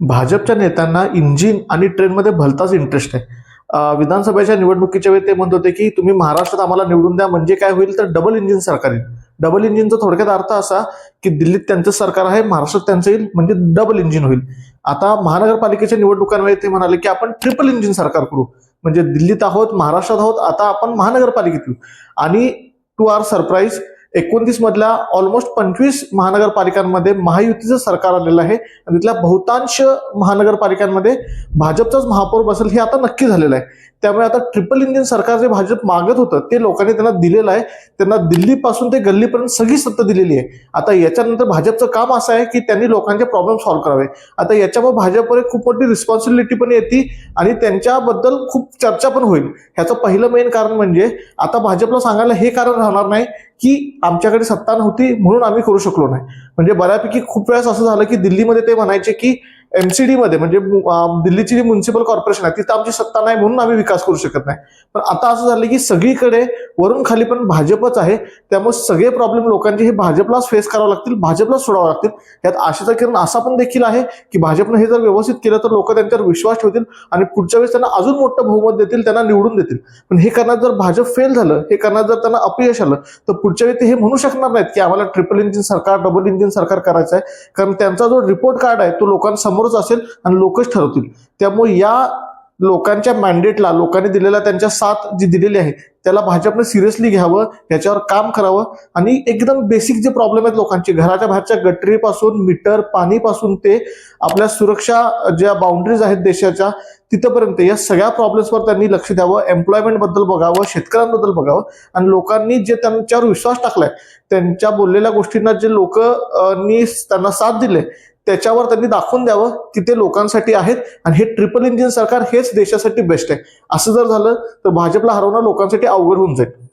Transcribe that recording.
भाजपच्या नेत्यांना इंजिन आणि ट्रेनमध्ये भलताच इंटरेस्ट आहे. विधानसभेच्या निवडणुकीच्या वेळी ते म्हणत होते की तुम्ही महाराष्ट्रात आम्हाला निवडून द्या म्हणजे काय होईल तर डबल इंजिन सरकार येईल. डबल इंजिनचा थोडक्यात अर्थ असा की दिल्लीत त्यांचं सरकार आहे महाराष्ट्रात त्यांचं येईल म्हणजे डबल इंजिन होईल. आता महानगरपालिकेच्या निवडणुकांवेळी ते म्हणाले की आपण ट्रिपल इंजिन सरकार करू. म्हणजे दिल्लीत आहोत महाराष्ट्रात आहोत आता आपण महानगरपालिकेत येऊ. आणि टू आर सरप्राईज एकोणतीस मधल्या ऑलमोस्ट पंचवीस महानगरपालिकांमध्ये महायुतीचं सरकार आलेलं आहे. आणि तिथल्या बहुतांश महानगरपालिकांमध्ये भाजपचाच महापौर बसेल हे आता नक्की झालेलं आहे. त्यामुळे आता ट्रिपल इंजिन सरकार जे भाजप मागत होतं ते लोकांनी त्यांना दिलेलं आहे. त्यांना दिल्लीपासून ते गल्लीपर्यंत सगळी सत्ता दिलेली आहे. आता याच्यानंतर भाजपचं काम असं आहे की त्यांनी लोकांचे प्रॉब्लेम सॉल्व्ह करावे. आता याच्यामुळे भाजपवर खूप मोठी रिस्पॉन्सिबिलिटी पण येते आणि त्यांच्याबद्दल खूप चर्चा पण होईल. ह्याचं पहिलं मेन कारण म्हणजे आता भाजपला सांगायला हे कारण राहणार नाही की आमच्याकडे सत्ता नव्हती म्हणून आम्ही करू शकलो नाही. म्हणजे बऱ्यापैकी खूप वेळेस असं झालं की दिल्लीमध्ये ते म्हणायचे की एमसीडी मध्ये म्हणजे दिल्लीची जी म्युन्सिपल कॉर्पोरेशन आहे तिथं आमची सत्ता नाही म्हणून आम्ही विकास करू शकत नाही. पण आता असं झालं की सगळीकडे वरून खाली पण भाजपच आहे. त्यामुळे सगळे प्रॉब्लेम लोकांचे हे भाजपलाच फेस करावे लागतील भाजपलाच सोडावे लागतील. यात आशेचा किरण असा पण देखील आहे की भाजपनं हे जर व्यवस्थित केलं तर लोक त्यांच्यावर विश्वास ठेवतील आणि पुढच्या वेळेस त्यांना अजून मोठं बहुमत देतील त्यांना निवडून देतील. पण हे करण्यात जर भाजप फेल झालं हे करण्यात जर त्यांना अपयश आलं तर पुढच्या वेळी ते हे म्हणू शकणार नाहीत की आम्हाला ट्रिपल इंजिन सरकार डबल इंजिन सरकार करायचं आहे कारण त्यांचा जो रिपोर्ट कार्ड आहे तो लोकांसमोर समोरच असेल आणि लोकच ठरवतील. त्यामुळे या लोकांच्या मॅन्डेटला लोकांनी दिलेला त्यांच्या साथ जी दिलेली आहे त्याला भाजपनं सिरियसली घ्यावं याच्यावर काम करावं आणि एकदम बेसिक जे प्रॉब्लेम आहेत लोकांचे घराच्या बाहेरच्या गटरीपासून मीटर पाणीपासून ते आपल्या सुरक्षा ज्या बाउंड्रीज आहेत देशाच्या तिथंपर्यंत या सगळ्या प्रॉब्लेम्सवर त्यांनी लक्ष द्यावं एम्प्लॉयमेंटबद्दल बघावं शेतकऱ्यांबद्दल बघावं आणि लोकांनी जे त्यांच्यावर विश्वास टाकलाय त्यांच्या बोललेल्या गोष्टींना जे लोक त्यांना साथ दिले त्याच्यावर त्यांनी दाखवून द्यावं की ते लोकांसाठी आहेत आणि हे ट्रिपल इंजिन सरकार हेच देशासाठी बेस्ट आहे. असं जर झालं तर भाजपला हरवणं लोकांसाठी अवघड होऊन जाईल.